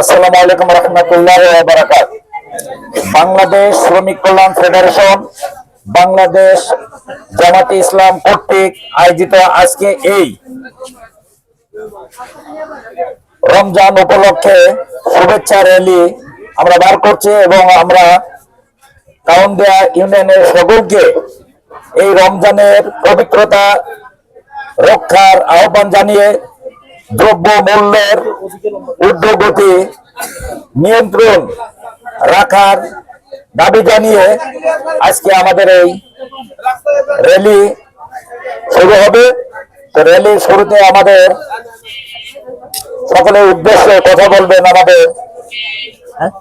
আসসালামু আলাইকুম রহমতুল্লাহ বারাকাত। বাংলাদেশ শ্রমিক কল্যাণ ফেডারেশন, বাংলাদেশ জামাতে ইসলাম কর্তৃক আয়োজিত আজকে এই রমজান উপলক্ষে শুভেচ্ছা র্যালি আমরা বার করছি এবং আমরা কাউন্দিয়া ইউনিয়নের সকলকে এই রমজানের পবিত্রতা রক্ষার আহ্বান জানিয়ে দ্রব্য মূল্যের ঊর্ধ্বগতি নিয়ন্ত্রণ রাখার দাবি জানিয়ে আজকে আমাদের এই র্যালি শুরু হবে তো র্যালির শুরুতে আমাদের সকলের উদ্দেশ্যে কথা বলবেন আমাদের হ্যাঁ?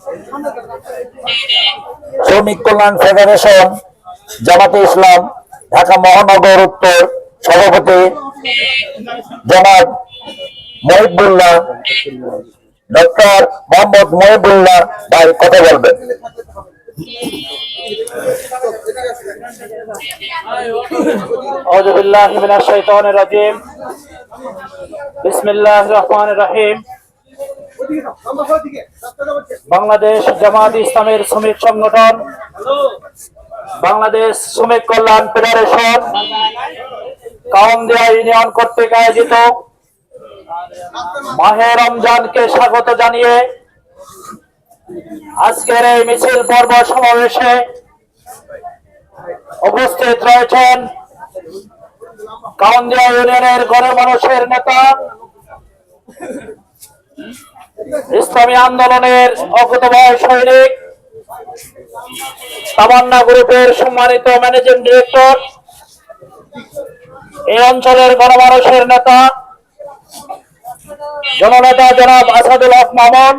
শ্রমিক কল্যাণ ফেডারেশন, জামাতে ইসলাম, ঢাকা মহানগর উত্তর সভাপতি জনাব মহিবুল্লাহ ডক্টর মোহাম্মদ মহিবুল্লাহ ভাই কথা বলবেন أعوذ بالله من الشيطان الرجيم بسم الله الرحمن الرحيم বাংলাদেশ জামাত ইসলামের শ্রমিক সংগঠন বাংলাদেশ শ্রমিক কল্যাণ ফেডারেশন কাউন্দিয়া ইউনিয়ন কর্তৃক আয়োজিত মাহে রমজানকে স্বাগত জানিয়ে আজকের এই মিছিল পর্ব সমাবেশে উপস্থিত রয়েছেন কাউন্দিয়া ইউনিয়নের গণ মানুষের নেতা, ইসলামী আন্দোলনের অকুতভয় সৈনিক, তামান্না গ্রুপের সম্মানিত ম্যানেজিং ডিরেক্টর, এই অঞ্চলের গণমানুষের নেতা জননেতা জনাব আসাদুল হক মামুন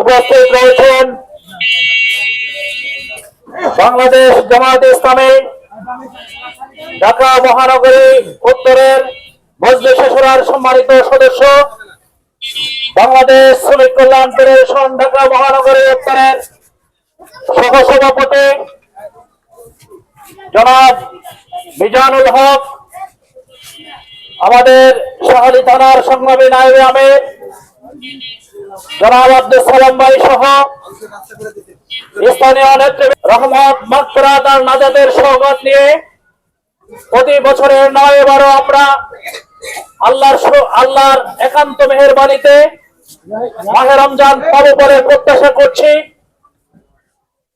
উপস্থিত রয়েছেন বাংলাদেশ জামায়াত ইসলামী, ঢাকা মহানগরী উত্তরের মজলিস শেষরার সম্মানিত সদস্য, বাংলাদেশ শ্রমিক কল্যাণ ফেডারেশন, ঢাকা মহানগরী উত্তরের সহ সভাপতি জনাব মিজানুল হক আমাদের শাহালি থানার সংগ্রামী নায়েবে আমের, জনাব আব্দুল সালাম ভাই সহ স্থানীয় নেতৃবৃন্দ রহমত মাকফরাত আর নাজাদের সহগত নিয়ে প্রতি বছরের নয় এবারও আমরা আল্লাহর আল্লাহর একান্ত মেহেরবানিতে মাহে রমজান পাবো বলে প্রত্যাশা করছি।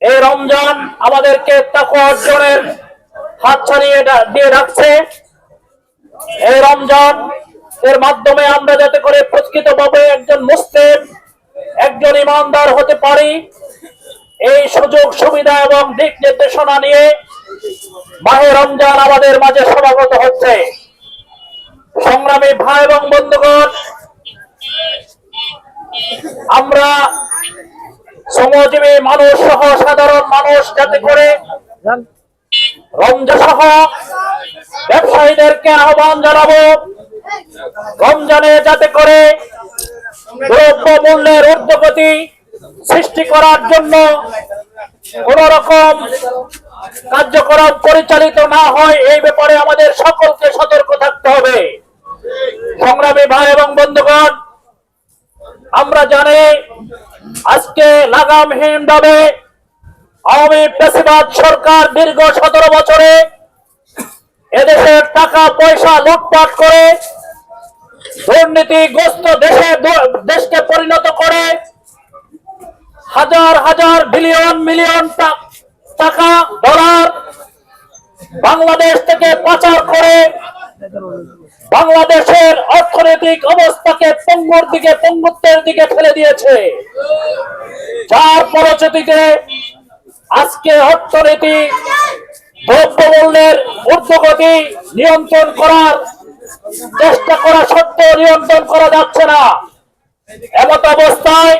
এই রমজান আমাদেরকে তাকওয়া অর্জনের হাত ছাড়িয়ে দিয়ে রাখছে এই রমজান এর মাধ্যমে আমরা যাতে করে প্রকৃতভাবে একজন মুসলিম, একজন ইমানদার হতে পারি, এই সুযোগ, সুবিধা এবং দিক নির্দেশনা নিয়ে মাহে রমজান আমাদের মাঝে সমাগত হচ্ছে। সংগ্রামী ভাই এবং বন্ধুগণ, আমরা শ্রমজীবী মানুষ সহ সাধারণ মানুষ যাতে করে রমজান সহ ব্যবসায়ীদেরকে আহ্বান জানাব। রমজানে যাতে করে দ্রব্য মূল্যের ঊর্ধ্বগতি সৃষ্টি করার জন্য কোন রকম কার্যক্রম পরিচালিত না হয়, এই ব্যাপারে আমাদের সকলকে সতর্ক থাকতে হবে। সংগ্রামী ভাই এবং বন্ধুগণ, আমরা জানি আজকে লাগামহীন ভাবে আওয়ামী পেশিবাদ সরকার দীর্ঘ সতেরো বছরে এদেশের টাকা, পয়সা লুটপাট করে দুর্নীতিগ্রস্ত দেশে দেশকে পরিণত করে হাজার হাজার বিলিয়ন মিলিয়ন টাকা, ডলার বাংলাদেশ থেকে পাচার করে বাংলাদেশের অর্থনৈতিক অবস্থাকে পঙ্গুর দিকে, পঙ্গুত্বের দিকে ফেলে দিয়েছে। যার পরচিতিতে আজকে অর্থনীতি দ্রব্যমূল্যের ঊর্ধ্বগতি নিয়ন্ত্রণ করার চেষ্টা করা সত্ত্বেও নিয়ন্ত্রণ করা যাচ্ছে না। এমত অবস্থায়